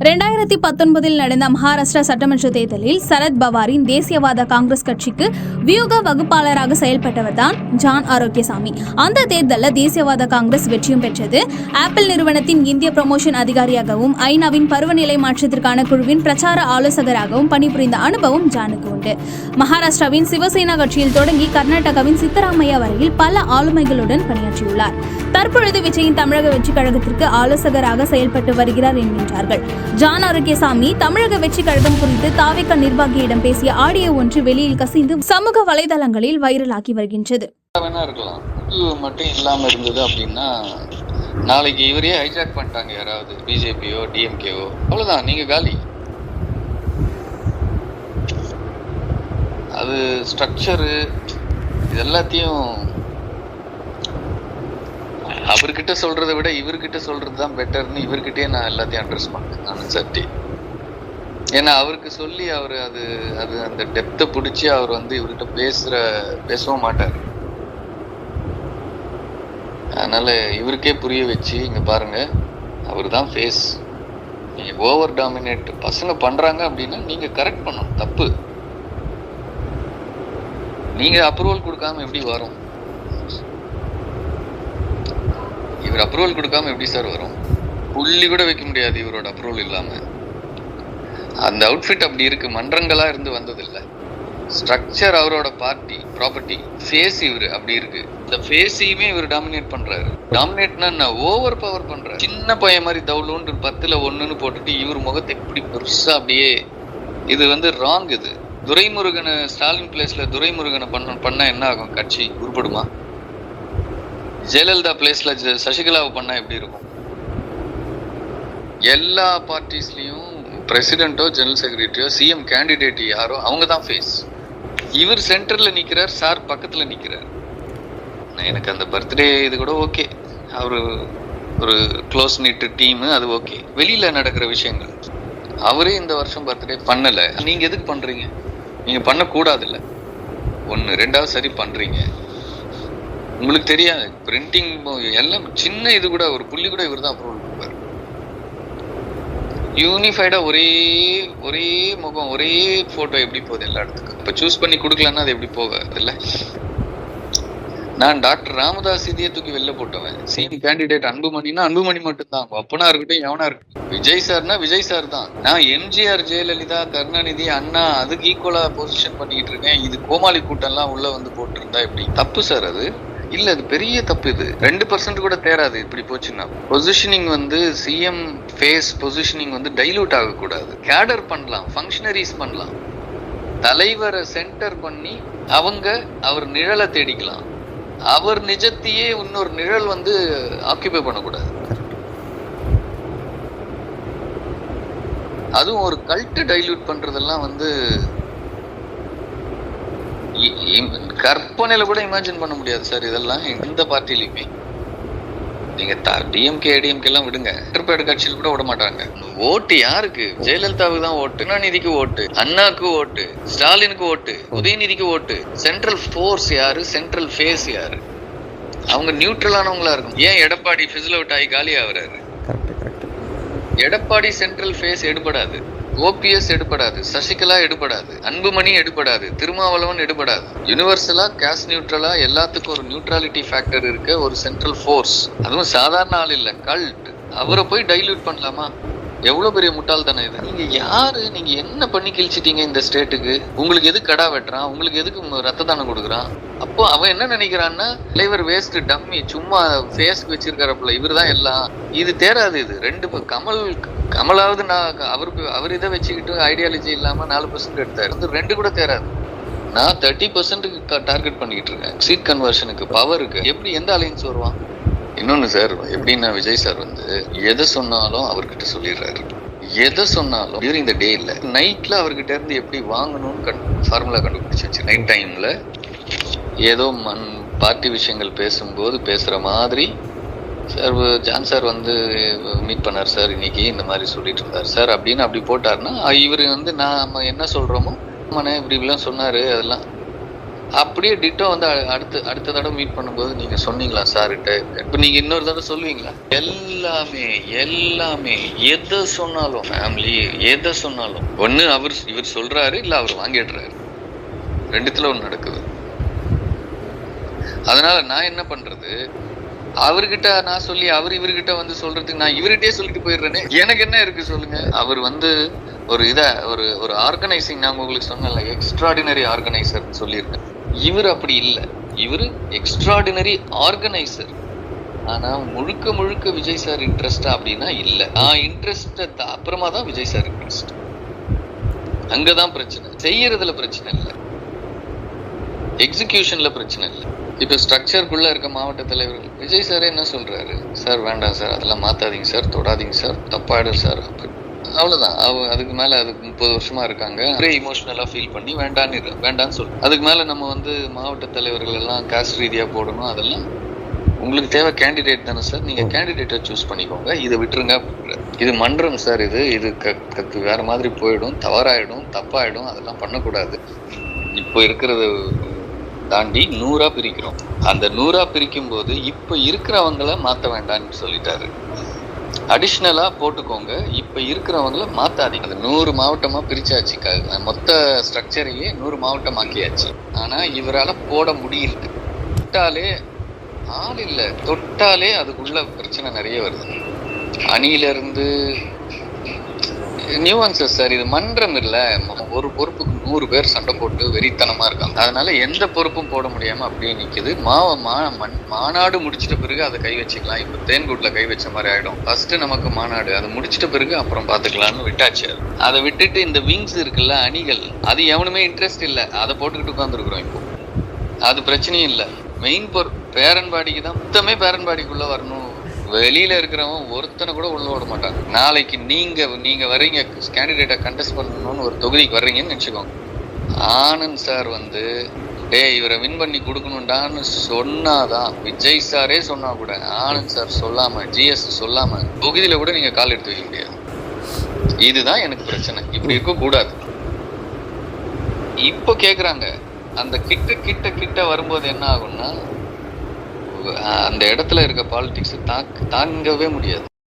ரெண்டாயிரத்தி பத்தொன்பதில் நடந்த மகாராஷ்டிரா சட்டமன்ற தேர்தலில் சரத் பவாரின் தேசியவாத காங்கிரஸ் கட்சிக்கு வியூக வகுப்பாளராக செயல்பட்டவர் தான் ஜான் ஆரோக்கியசாமி. அந்த தேர்தலில் தேசியவாத காங்கிரஸ் வெற்றியும் பெற்றது. ஆப்பிள் நிறுவனத்தின் இந்திய ப்ரமோஷன் அதிகாரியாகவும் ஐநாவின் பருவநிலை மாற்றத்திற்கான குழுவின் பிரச்சார ஆலோசகராகவும் பணிபுரிந்த அனுபவம் ஜானுக்கு உண்டு. மகாராஷ்டிராவின் சிவசேனா கட்சியில் தொடங்கி கர்நாடகாவின் சித்தராமையா வரையில் பல ஆளுமைகளுடன் பணியாற்றியுள்ளார். தற்பொழுது விஜயின் தமிழக வெற்றிக் கழகத்திற்கு ஆலோசகராக செயல்பட்டு வருகிறார் என்கின்றார்கள். ஜான் ஆரோக்கியசாமி தமிழக வெற்றி கழகம் குறித்து தாவிக நிர்வாகியிடம் பேசிய ஆடியோ ஒன்று வெளியில் கசிந்து சமூக வலைதளங்களில் வைரலாகி வருகின்றது. மட்டும் இல்லாம இருந்தது அப்படின்னா நாளைக்கு இவரையே ஹைஜாக் பண்ணிட்டாங்க யாராவது பிஜேபியோ டிஎம்கேவோ அவ்வளவுதான். நீங்க காலி. அது ஸ்ட்ரக்சரு இது எல்லாத்தையும் அவர்கிட்ட சொல்றதை விட இவர்கிட்ட சொல்றது தான் பெட்டர்னு இவர்கிட்டயே நான் எல்லாத்தையும் அட்ரஸ் பண்ணேன் நான் சட்டி ஏன்னா அவருக்கு சொல்லி அவர் அது அது அந்த டெப்த்தை பிடிச்சி அவர் வந்து இவர்கிட்ட பேசுற பேசவும் மாட்டார். அதனால இவருக்கே புரிய வச்சு இங்க பாருங்க அவர் தான் ஃபேஸ் நீங்க ஓவர் டாமினேட் பசங்க பண்றாங்க அப்படின்னா நீங்க கரெக்ட் பண்ணணும் தப்பு. நீங்க அப்ரூவல் கொடுக்காம எப்படி வரும்? இவர் அப்ரூவல் கொடுக்காம எப்படி சார் வரும்? புள்ளி கூட வைக்க முடியாது இவரோட அப்ரூவல் இல்லாம. அந்த அவுட்ஃபிட் அப்படி இருக்கு மன்றங்களா இருந்து வந்ததில்லை. ஸ்ட்ரக்சர் அவரோட பார்ட்டி ப்ராப்பர்ட்டி ஃபேஸ் இவர் அப்படி இருக்கு. இந்த ஃபேஸையுமே இவர் டாமினேட் பண்றாரு. டாமினேட்னா ஓவர் பவர் பண்றாரு. சின்ன பையன் மாதிரி தவுளுன்னு பத்துல ஒண்ணுன்னு போட்டுட்டு இவர் முகத்தை இப்படி பெருசா அப்படியே இது வந்து ராங் இது. துரைமுருகனை ஸ்டாலின் பிளேஸ்ல துரைமுருகனை பண்ண பண்ணா என்ன ஆகும்? கட்சி உருப்படுமா? ஜெயலலிதா பிளேஸ்ல சசிகலாவை பண்ணா எப்படி இருக்கும்? எல்லா பார்ட்டிஸ்லயும் பிரசிடென்ட்டோ ஜெனரல் செக்ரட்டரியோ சிஎம் கேண்டிடேட் யாரோ அவங்க தான் ஃபேஸ் இவர் சென்டர்ல நிக்கிறார் சார் பக்கத்துல நிக்கிறார். நான் எனக்கு அந்த பர்த்டே இது கூட ஓகே அவரு ஒரு க்ளோஸ் நிட்டு டீம் அது ஓகே வெளியில நடக்கிற விஷயங்கள். அவரே இந்த வருஷம் பர்த்டே பண்ணலை. நீங்க எதுக்கு பண்றீங்க? நீங்க பண்ணக்கூடாது ஒன்று ரெண்டாவது சரி பண்றீங்க. உங்களுக்கு தெரியாது. பிரிண்டிங் எல்லாம் சின்ன இது கூட ஒரு புள்ளி கூட இவர் தான் அப்ரூவல் கொடுப்பாரு. யூனிஃபைடா ஒரே ஒரே முகம் ஒரே போட்டோ எப்படி போகுது எல்லா இடத்துக்கும். இப்போ சூஸ் பண்ணி கொடுக்கலன்னா அது எப்படி போகாது இல்ல நான் டாக்டர் ராமதாஸ் இதையே தூக்கி வெளில போட்டவன். சீனி கேண்டிடேட் அன்புமணினா அன்புமணி மட்டும்தான். அப்பனா இருக்கட்டும் எவனா இருக்கட்டும். விஜய் சார்னா விஜய் சார் தான். நான் எம்ஜிஆர் ஜெயலலிதா கருணாநிதி அண்ணா அதுக்கு ஈக்குவலா பொசிஷன் பண்ணிக்கிட்டு இருக்கேன். இது கோமாளி கூட்டம்லாம் உள்ள வந்து போட்டிருந்தா எப்படி? தப்பு சார் அது. இல்ல அது பெரிய தப்பு இது. ரெண்டு பர்சன்ட் கூட தேராது இப்படி போச்சுன்னா. பொசிஷனிங் வந்து சிஎம் ஃபேஸ் பொசிஷனிங் வந்து டைலூட் ஆகக்கூடாது. கேடர் பண்ணலாம் ஃபங்க்ஷனரிஸ் பண்ணலாம். தலைவரை சென்டர் பண்ணி அவங்க அவர் நிழலை தேடிக்கலாம். அவர் நிஜத்தையே இன்னொரு நிழல் வந்து ஆக்கியபை பண்ணக்கூடாது. அதுவும் ஒரு கல்ட்டு டைல்யூட் பண்றதெல்லாம் வந்து கற்பனையில கூட இமேஜின் பண்ண முடியாது சார். இதெல்லாம் எந்த பார்ட்டிலையுமே. நீங்க டிஎம்கே ஏடிஎம்கே எல்லாம் விடுங்க. திருப்பேடு கட்சியில் கூட விட மாட்டாங்க. ஓட்டு யாருக்கு? ஜெயலலிதாவுக்கு தான் ஓட்டு கருணாநிதிக்கு ஓட்டு அண்ணாக்கு ஓட்டு ஸ்டாலினுக்கு ஓட்டு உதயநிதிக்கு ஓட்டு. சென்ட்ரல் ஃபோர்ஸ் யாரு? சென்ட்ரல் ஃபேஸ் யாரு? அவங்க நியூட்ரலானவங்களா இருக்கும் ஏன் எடப்பாடி ஃபிசில் அவுட் ஆகி காலி ஆகுறாரு? எடப்பாடி சென்ட்ரல் ஃபேஸ் எடுபடாது. ஓபிஎஸ் எடுபடாது சசிகலா எடுபடாது அன்புமணி எடுபடாது திருமாவளவன் எடுபடாது. யூனிவர்சலா கேஸ் நியூட்ரலா எல்லாத்துக்கும் ஒரு நியூட்ரலிட்டி ஃபேக்டர் இருக்க ஒரு சென்ட்ரல் ஃபோர்ஸ் அதுவும் சாதாரண ஆள் இல்ல கல்ட் அவரை போய் டைல்யூட் பண்ணலாமா? எவ்வளோ பெரிய முட்டாள்தானே இது? நீங்கள் யாரு? நீங்கள் என்ன பண்ணி கிழிச்சிட்டீங்க இந்த ஸ்டேட்டுக்கு உங்களுக்கு எது கடா வெட்டுறான்? உங்களுக்கு எதுக்கு ரத்த தானம் கொடுக்குறான்? அப்போ அவன் என்ன நினைக்கிறான்னா தலைவர் வேஸ்ட் டம்மி சும்மா ஃபேஸ்க்கு வச்சிருக்காரப்புல இவர் தான் எல்லாம். இது தேராது இது. ரெண்டு ப- கமல் கமலாவது நான் அவருக்கு அவர் இதை வச்சுக்கிட்டு ஐடியாலஜி இல்லாம நாலு பர்சன்ட் எடுத்தார். வந்து ரெண்டு கூட தேராது. நான் தேர்ட்டி பர்சன்ட்டுக்கு டார்கெட் பண்ணிக்கிட்டு இருக்கேன். சீட் கன்வர்ஷனுக்கு பவருக்கு எப்படி எந்த அலைன்ஸ் வருவான்? இன்னொன்னு சார் எப்படின்னா விஜய் சார் வந்து எதை சொன்னாலும் அவர்கிட்ட சொல்லிடுறாரு. எதை சொன்னாலும் டியூரிங் த டே இல்லை நைட்ல அவர்கிட்ட இருந்து எப்படி வாங்கணும்னு கண் ஃபார்முலா கண்டுபிடிச்சு வச்சு நைட் டைம்ல ஏதோ மண் பார்ட்டி விஷயங்கள் பேசும்போது பேசுகிற மாதிரி சார் ஜான் சார் வந்து மீட் பண்ணார் சார் இன்னைக்கு இந்த மாதிரி சொல்லிட்டு இருந்தார் சார் அப்படின்னு அப்படி போட்டார்னா இவர் வந்து நாம் என்ன சொல்கிறோமோ மனே இப்படி இப்படிலாம் சொன்னார் அதெல்லாம். அப்படியே டிட்டோ வந்து அடுத்து அடுத்த அடுத்த தடவை மீட் பண்ணும்போது நீங்கள் சொன்னீங்களா சார்கிட்ட? இப்போ நீங்கள் இன்னொரு தடவை சொல்லுவீங்களா? எல்லாமே எல்லாமே எதை சொன்னாலும் ஃபேமிலி எதை சொன்னாலும் ஒன்று அவர் இவர் சொல்கிறாரு இல்லை அவர் வாங்கிடுறாரு. ரெண்டுத்தில் ஒன்று நடக்குது. அதனால நான் என்ன பண்றது? அவர்கிட்ட நான் சொல்லி அவர் இவர்கிட்ட வந்து சொல்றதுக்கு நான் இவர்கிட்டே சொல்லிட்டு போயிடுறேனே. எனக்கு என்ன இருக்கு சொல்லுங்க? அவர் வந்து ஒரு இத ஒரு ஒரு ஆர்கனைசிங் நான் உங்களுக்கு சொன்னேன்ல எக்ஸ்ட்ராடினரி ஆர்கனைசர் சொல்லியிருக்கேன். இவர் அப்படி இல்லை. இவர் எக்ஸ்ட்ராடினரி ஆர்கனைசர் ஆனா முழுக்க முழுக்க விஜய் சார் இன்ட்ரெஸ்டா அப்படின்னா இல்ல. நான் இன்ட்ரெஸ்ட் அப்புறமா தான் விஜய் சார் இன்ட்ரெஸ்ட் அங்கதான் பிரச்சனை. செய்யறதுல பிரச்சனை இல்லை. எக்ஸிகியூஷன்ல பிரச்சனை இல்லை. இப்ப ஸ்ட்ரக்சருக்குள்ள இருக்க மாவட்ட தலைவர்கள் விஜய் சார் என்ன சொல்றாரு? சார் வேண்டாம் சார் அதெல்லாம் மாத்தாதீங்க சார் தொடாதீங்க சார் தப்பாயிடும் சார் அப்படி அவ்வளவுதான். அவ அதுக்கு மேல அதுக்கு முப்பது வருஷமா இருக்காங்க. ஒரே இமோஷனலா ஃபீல் பண்ணி வேண்டான்னு வேண்டான்னு சொல்லு. அதுக்கு மேல நம்ம வந்து மாவட்ட தலைவர்கள் எல்லாம் காஸ்ட் ரீதியா போடணும் அதெல்லாம் உங்களுக்கு தேவை கேண்டிடேட் தானே சார் நீங்க கேண்டிடேட்டை சூஸ் பண்ணிக்கோங்க. இதை விட்டுருங்க. இது மன்றம் சார் இது. இது க- வேற மாதிரி போயிடும் தவறாயிடும் தப்பாயிடும் அதெல்லாம் பண்ணக்கூடாது. இப்போ இருக்கிறது தாண்டி நூறா பிரிக்கிறோம். அந்த நூறா பிரிக்கும் போது இப்ப இருக்கிறவங்கள மாத்த வேண்டாம்னு சொல்லிட்டாரு. அடிஷ்னலா போட்டுக்கோங்க. இப்ப இருக்கிறவங்கள மாத்தாதீங்க. அது நூறு மாவட்டமா பிரிச்சாச்சு. மொத்த ஸ்ட்ரக்சரையே நூறு மாவட்டம் ஆக்கியாச்சு ஆனா இவரால போட முடியல. தொட்டாலே ஆள் இல்லை. தொட்டாலே அதுக்குள்ள பிரச்சனை நிறைய வருது. அணியில இருந்து நியூவான்சஸ் சார் இது மன்றம் இல்ல. ஒரு பொறுப்புக்கு நூறு பேர் சண்டை போட்டு வெறித்தனமா இருக்காங்க. அதனால எந்த பொறுப்பும் போட முடியாம அப்படியே நிக்குது. மாவ மா மண்- மாநாடு முடிச்சிட்ட பிறகு அதை கை வச்சுக்கலாம். இப்ப தேன்கூட்ல கை வச்ச மாதிரி ஆயிடும். ஃபர்ஸ்ட் நமக்கு மாநாடு. அதை முடிச்சிட்ட பிறகு அப்புறம் பாத்துக்கலாம்னு விட்டாச்சு அது. அதை விட்டுட்டு இந்த விங்ஸ் இருக்குல்ல அணிகள் அது எவனுமே இன்ட்ரெஸ்ட் இல்ல. அதை போட்டுக்கிட்டு உட்காந்துருக்குறோம் இப்போ. அது பிரச்சனையும் இல்ல. மெயின் பொர் பேரன்பாடிக்கு தான் மொத்தமே பேரன்பாடிக்குள்ள வரணும். வெளியில இருக்கிறவன் ஒருத்தனை கூட உள்ள விட மாட்டான். நாளைக்கு நீங்க நீங்க வர்றீங்க கேண்டிடேட்டை கண்டெஸ்ட் பண்ணணும்னு ஒரு தொகுதிக்கு வர்றீங்கன்னு நினச்சிக்கோங்க. ஆனந்த் சார் வந்து டேய் இவரை வின் பண்ணி கொடுக்கணும்டான்னு சொன்னாதான் விஜய் சாரே சொன்னா கூட ஆனந்த் சார் சொல்லாம ஜிஎஸ் சொல்லாம தொகுதியில கூட நீங்க கால் எடுத்து வைக்க முடியாது. இதுதான் எனக்கு பிரச்சனை. இப்படி இருக்க கூடாது. இப்போ கேக்குறாங்க. அந்த கிட்ட கிட்ட கிட்ட வரும்போது என்ன ஆகும்னா அந்த இடத்துல இருக்க பாலிடிக்ஸ் தாங்கவே முடியாது.